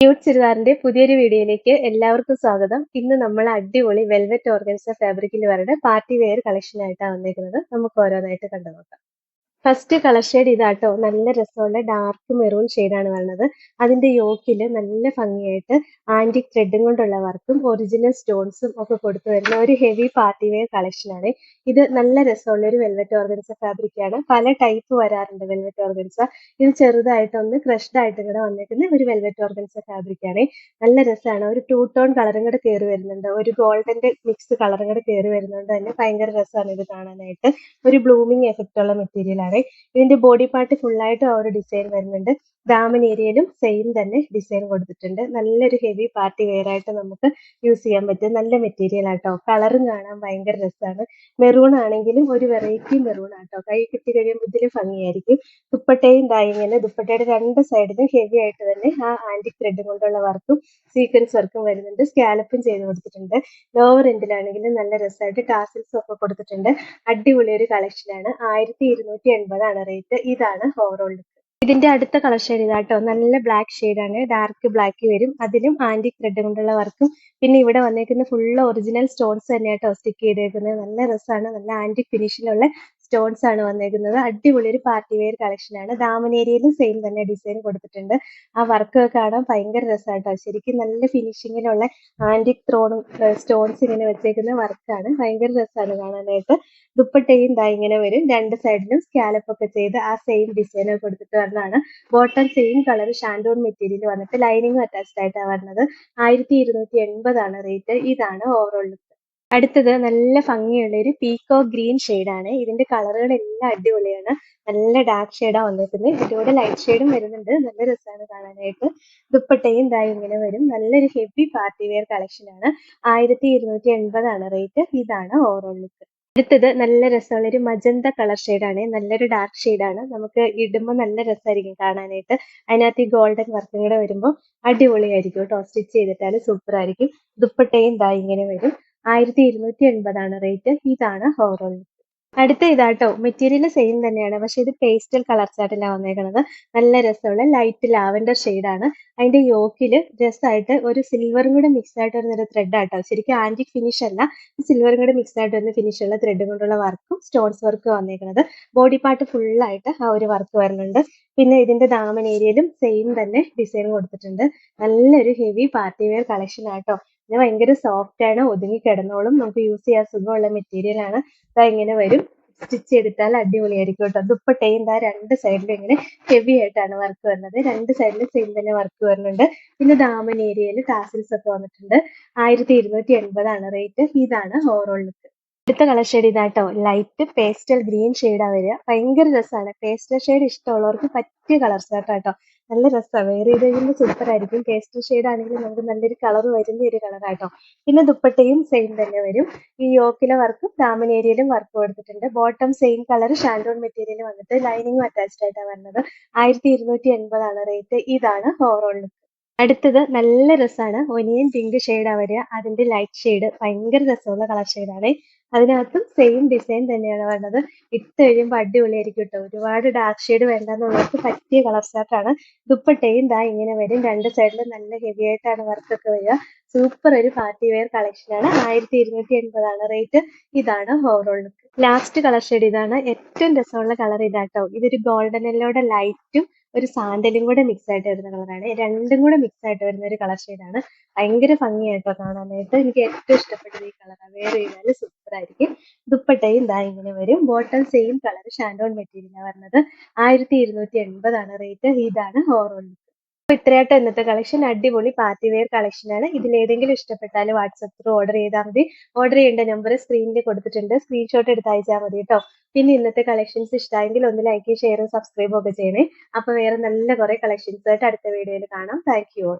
Cute ചുരിദാറിന്റെ പുതിയൊരു വീഡിയോയിലേക്ക് എല്ലാവർക്കും സ്വാഗതം. ഇന്ന് നമ്മൾ അടിപൊളി വെൽവെറ്റ് ഓർഗൻസ ഫാബ്രിക്കിൽ വരുടെ പാർട്ടി വെയർ കളക്ഷൻ ആയിട്ടാണ് വന്നിരിക്കുന്നത് നമുക്ക് ഓരോന്നായിട്ട് കണ്ടു നോക്കാം ഫസ്റ്റ് കളർ ഷെയ്ഡ് ഇതാട്ടോ. നല്ല രസമുള്ള ഡാർക്ക് മെറൂൺ ഷെയ്ഡാണ് വരുന്നത് അതിന്റെ യോക്കിൽ നല്ല ഭംഗിയായിട്ട് ആന്റി ത്രെഡും കൊണ്ടുള്ള വർക്കും ഒറിജിനൽ സ്റ്റോൺസും ഒക്കെ കൊടുത്തു വരുന്ന ഒരു ഹെവി പാർട്ടി വെയർ കളക്ഷൻ ആണ്. ഇത് നല്ല രസമുള്ള ഒരു വെൽവെറ്റ് ഓർഗൻസ ഫാബ്രിക് ആണ്. പല ടൈപ്പ് വരാറുണ്ട് വെൽവെറ്റ് ഓർഗൻസ ഇത് ചെറുതായിട്ടൊന്ന് ക്രഷ്ഡ് ആയിട്ട് കൂടെ വന്നിരിക്കുന്ന ഒരു വെൽവെറ്റ് ഓർഗൻസ ഫാബ്രിക് ആണ്. നല്ല രസമാണ് ഒരു ടൂ ടോൺ കളറും കൂടെ കയറി വരുന്നുണ്ട്. ഒരു ഗോൾഡന്റെ മിക്സ് കളറും കൂടെ കയറി വരുന്നുണ്ട്. തന്നെ ഭയങ്കര രസമാണ് ഇത് കാണാനായിട്ട്. ഒരു ബ്ലൂമിങ് എഫക്റ്റ് ഉള്ള മെറ്റീരിയൽ ആണ് ഇതിന്റെ ബോഡി പാർട്ട് ഫുൾ ആയിട്ട് ആ ഒരു ഡിസൈൻ വരുന്നുണ്ട്. ദാമൻ ഏരിയയിലും സെയിം തന്നെ ഡിസൈൻ കൊടുത്തിട്ടുണ്ട്. നല്ലൊരു ഹെവി പാർട്ടി വെയർ ആയിട്ട് നമുക്ക് യൂസ് ചെയ്യാൻ പറ്റും. നല്ല മെറ്റീരിയൽ ആട്ടോ. കളറും കാണാൻ ഭയങ്കര രസമാണ് മെറൂൺ ആണെങ്കിലും ഒരു വെറൈറ്റി മെറൂൺ ആട്ടോ. കൈ കിട്ടി കഴിയുമ്പോൾ ഇതിൽ ഭംഗിയായിരിക്കും. ദുപ്പട്ടയും ഇങ്ങനെ ദുപ്പട്ടയുടെ രണ്ട് സൈഡിലും ഹെവി ആയിട്ട് തന്നെ ആ ആന്റിക് ത്രെഡ് കൊണ്ടുള്ള വർക്കും സീക്വൻസ് വർക്കും വരുന്നുണ്ട്. സ്കാലപ്പും ചെയ്ത് കൊടുത്തിട്ടുണ്ട്. ലോവർ എൻഡിലാണെങ്കിലും നല്ല രസമായിട്ട് ടാസിൽസ് ഒക്കെ കൊടുത്തിട്ടുണ്ട്. അടിപൊളി ഒരു കളക്ഷനാണ് ആയിരത്തി ഇരുന്നൂറ്റി എൺപതാണ് റേറ്റ് ഇതാണ് ഓവറോൾ ഇതിന്റെ അടുത്ത കളർ ഷെയ്ഡ് ഇതാട്ടോ. നല്ല ബ്ലാക്ക് ആണ്. ഡാർക്ക് ബ്ലാക്ക് വരും. അതിലും ആന്റി ത്രെഡ് കൊണ്ടുള്ള വർക്കും. പിന്നെ ഇവിടെ വന്നേക്കുന്ന ഫുൾ ഒറിജിനൽ സ്റ്റോൺസ് തന്നെയാട്ടോ സ്റ്റിക്ക് ചെയ്തേക്കുന്നത്. നല്ല രസമാണ് നല്ല ആന്റി ഫിനിഷിലുള്ള സ്റ്റോൺസ് ആണ് വന്നേക്കുന്നത്. അടിപൊളി ഒരു പാർട്ടി വെയർ കളക്ഷൻ ആണ്. ദാമനേരിയയിലും സെയിം തന്നെ ഡിസൈൻ കൊടുത്തിട്ടുണ്ട്. ആ വർക്ക് കാണാൻ ഭയങ്കര രസമാട്ടോ. ശരിക്കും നല്ല ഫിനിഷിങ്ങിലുള്ള ആന്റിക് ത്രോണും സ്റ്റോൺസ് ഇങ്ങനെ വെച്ചേക്കുന്ന വർക്കാണ് ഭയങ്കര രസമാണ് കാണാനായിട്ട്. ദുപ്പട്ടയും ദാ ഇങ്ങനെ വരും. രണ്ട് സൈഡിലും സ്കാലപ്പ് ഒക്കെ ചെയ്ത് ആ സെയിം ഡിസൈൻ കൊടുത്തിട്ട് വരുന്നതാണ് bottom same colour shantung material വന്നിട്ട് ലൈനിങ്ങും അറ്റാച്ച്ഡ് ആയിട്ടാണ് വരുന്നത് ആയിരത്തി ഇരുന്നൂറ്റി എൺപതാണ് റേറ്റ് ഇതാണ് ഓവറോൾ അടുത്തത് നല്ല ഭംഗിയുള്ള ഒരു പീക്കോ ഗ്രീൻ ആണ്. ഇതിന്റെ കളറുകൾ എല്ലാം അടിപൊളിയാണ്. നല്ല ഡാർക്ക് ഷെയ്ഡാ വന്നിട്ടുണ്ട് ഇതിലൂടെ ലൈറ്റ് ഷെയ്ഡും വരുന്നുണ്ട്. നല്ല രസമാണ് കാണാനായിട്ട്. ദുപ്പട്ടയും ഇതാ ഇങ്ങനെ വരും. നല്ലൊരു ഹെവി പാർട്ടി വെയർ കളക്ഷൻ ആണ്. ആയിരത്തി ഇരുന്നൂറ്റി എൺപതാണ് റേറ്റ് ഇതാണ് ഓവറോൾ ലുക്ക് അടുത്തത് നല്ല രസമുള്ള ഒരു മജന്ത കളർ ആണ്. നല്ലൊരു ഡാർക്ക് ആണ്. നമുക്ക് ഇടുമ്പോൾ നല്ല രസമായിരിക്കും കാണാനായിട്ട്. അതിനകത്ത് ഈ ഗോൾഡൻ വർക്കും കൂടെ വരുമ്പോൾ അടിപൊളിയായിരിക്കും കേട്ടോ. സ്റ്റിച്ച് ചെയ്തിട്ടാൽ സൂപ്പർ ആയിരിക്കും. ദുപ്പട്ടയും ഇതായി ഇങ്ങനെ വരും. ആയിരത്തി ഇരുന്നൂറ്റി എൺപതാണ് റേറ്റ് ഇതാണ് ഓവറോൾ അടുത്ത ഇതാട്ടോ മെറ്റീരിയൽ സെയിം തന്നെയാണ് പക്ഷെ ഇത് പേസ്റ്റൽ കളർ ചാർട്ടിലാണ് വന്നേക്കുന്നത് നല്ല രസമുള്ള ലൈറ്റ് ലാവൻഡർ ആണ്. അതിന്റെ യോക്കിൽ രസമായിട്ട് ഒരു സിൽവറും കൂടെ മിക്സ് ആയിട്ട് വരുന്ന ഒരു ത്രെഡ് ആട്ടോ. ശരിക്കും ആന്റിക് ഫിനിഷ് അല്ല സിൽവറും കൂടെ മിക്സ് ആയിട്ട് വരുന്ന ഫിനിഷ് ഉള്ള ത്രെഡ് കൊണ്ടുള്ള വർക്കും സ്റ്റോൺസ് വർക്കും വന്നേക്കുന്നത് ബോഡി പാർട്ട് ഫുൾ ആയിട്ട് ആ ഒരു വർക്ക് വരുന്നുണ്ട്. പിന്നെ ഇതിന്റെ ദാമൻ ഏരിയയിലും സെയിം തന്നെ ഡിസൈൻ കൊടുത്തിട്ടുണ്ട്. നല്ലൊരു ഹെവി പാർട്ടി വെയർ കളക്ഷൻ ആട്ടോ. പിന്നെ ഭയങ്കര സോഫ്റ്റ് ആണ്. ഒതുങ്ങി കിടന്നോളും. നമുക്ക് യൂസ് ചെയ്യാൻ സുഖമുള്ള മെറ്റീരിയൽ ആണ്. ഇതാ ഇങ്ങനെ വരും. സ്റ്റിച്ച് ചെയ്തിട്ടാൽ അടിപൊളിയായിരിക്കും കേട്ടോ ദുപ്പട്ടയും ഇതാ രണ്ട് സൈഡിലും ഇങ്ങനെ ഹെവി ആയിട്ടാണ് വർക്ക് വരുന്നത് രണ്ട് സൈഡിലും സെയിം തന്നെ വർക്ക് വരുന്നുണ്ട് പിന്നെ ദാമൻ ഏരിയയിൽ ടാസിൽസ് ഒക്കെ വന്നിട്ടുണ്ട്. ആയിരത്തി ഇരുന്നൂറ്റി എൺപതാണ് റേറ്റ് ഇതാണ് ഓവറോൾ ലുക്ക് അടുത്ത കളർ ഷെയ്ഡ് ഇതാട്ടോ. ലൈറ്റ് പേസ്റ്റൽ ഗ്രീൻ ഷെയ്ഡാ വരിക. ഭയങ്കര രസമാണ് പേസ്റ്റൽ ഷെയ്ഡ് ഇഷ്ടമുള്ളവർക്ക് പറ്റിയ കളർ കേട്ടോ നല്ല രസമാണ് വേറെ കഴിയുമ്പോൾ സൂപ്പർ ആയിരിക്കും പേസ്റ്റൽ ഷെയ്ഡ് ആണെങ്കിലും നമുക്ക് നല്ലൊരു കളർ വരുന്ന ഒരു കളറാട്ടോ പിന്നെ ദുപ്പട്ടയും സെയിം തന്നെ വരും. ഈ യോക്കിലെ വർക്കും ദാമൻ ഏരിയയിലും വർക്ക് കൊടുത്തിട്ടുണ്ട്. ബോട്ടം സെയിം കളർ ഷാൻഡോൺ മെറ്റീരിയൽ വന്നിട്ട് ലൈനിങ്ങും അറ്റാച്ച്ഡ് ആയിട്ടാണ് വരുന്നത് ആയിരത്തി ഇരുന്നൂറ്റി എൺപതാണ് റേറ്റ് ഇതാണ് ഓവറോൾ അടുത്തത് നല്ല രസമാണ് ഒനിയൻ പിങ്ക് ഷെയ്ഡാണ് വരിക. അതിന്റെ ലൈറ്റ് ഷെയ്ഡ് ഭയങ്കര രസമുള്ള കളർ ഷെയ്ഡാണ് അതിനകത്തും സെയിം ഡിസൈൻ തന്നെയാണ് വേണ്ടത് ഇട്ട് കഴിയുമ്പോൾ അടിപൊളിയായിരിക്കും കേട്ടോ ഒരുപാട് ഡാർക്ക് ഷെയ്ഡ് വേണ്ടെന്നുള്ളവർക്ക് പറ്റിയ കളർ സ്റ്റാർട്ടാണ് ദുപ്പട്ടയും ദാ ഇങ്ങനെ വരും. രണ്ട് സൈഡിലും നല്ല ഹെവി ആയിട്ടാണ് വർക്ക് ഒക്കെ വരിക. സൂപ്പർ ഒരു പാർട്ടി വെയർ കളക്ഷൻ ആണ്. ആയിരത്തി ഇരുന്നൂറ്റി എൺപതാണ് റേറ്റ് ഇതാണ് overall look last colour shade ഇതാണ്. ഏറ്റവും രസമുള്ള കളർ ഇതാട്ടോ. ഇതൊരു ഗോൾഡൻ എല്ലോടെ ലൈറ്റും ഒരു സാൻഡലും കൂടെ മിക്സ് ആയിട്ട് വരുന്ന കളറാണ് രണ്ടും കൂടെ മിക്സ് ആയിട്ട് വരുന്ന ഒരു കളർ ഷെയ്ഡാണ് ഭയങ്കര ഭംഗിയായിട്ടോ കാണാനായിട്ട്. എനിക്ക് ഏറ്റവും ഇഷ്ടപ്പെട്ടത് ഈ കളറാണ് വേറെ ചെയ്താൽ സൂപ്പർ ആയിരിക്കും. ദുപ്പട്ടയും ഇതാ ഇങ്ങനെ വരും. ബോട്ടം സെയിം കളർ ഷാൻഡോൺ മെറ്റീരിയലാണ് വരുന്നത് ആയിരത്തി ഇരുന്നൂറ്റി എൺപതാണ് റേറ്റ് ഇതാണ് ഓറോൺ ഇത്രയായിട്ട് ഇന്നത്തെ കളക്ഷൻ അടിപൊളി പാർട്ടി വെയർ കളക്ഷൻ ആണ്. ഇതിൽ ഏതെങ്കിലും ഇഷ്ടപ്പെട്ടാൽ വാട്സപ്പ് ത്രൂ ഓർഡർ ചെയ്താൽ മതി. ഓർഡർ ചെയ്യേണ്ട നമ്പർ സ്ക്രീനിൽ കൊടുത്തിട്ടുണ്ട്. സ്ക്രീൻഷോട്ട് എടുത്ത് അയച്ചാൽ മതി കേട്ടോ പിന്നെ ഇന്നത്തെ കളക്ഷൻസ് ഇഷ്ടമായെങ്കിൽ ഒന്ന് ലൈക്ക് ഷെയർ സബ്സ്ക്രൈബ് ഒക്കെ ചെയ്യണേ. അപ്പോൾ വേറെ നല്ല കുറേ കളക്ഷൻസ് ആയിട്ട് അടുത്ത വീഡിയോയിൽ കാണാം. Thank you all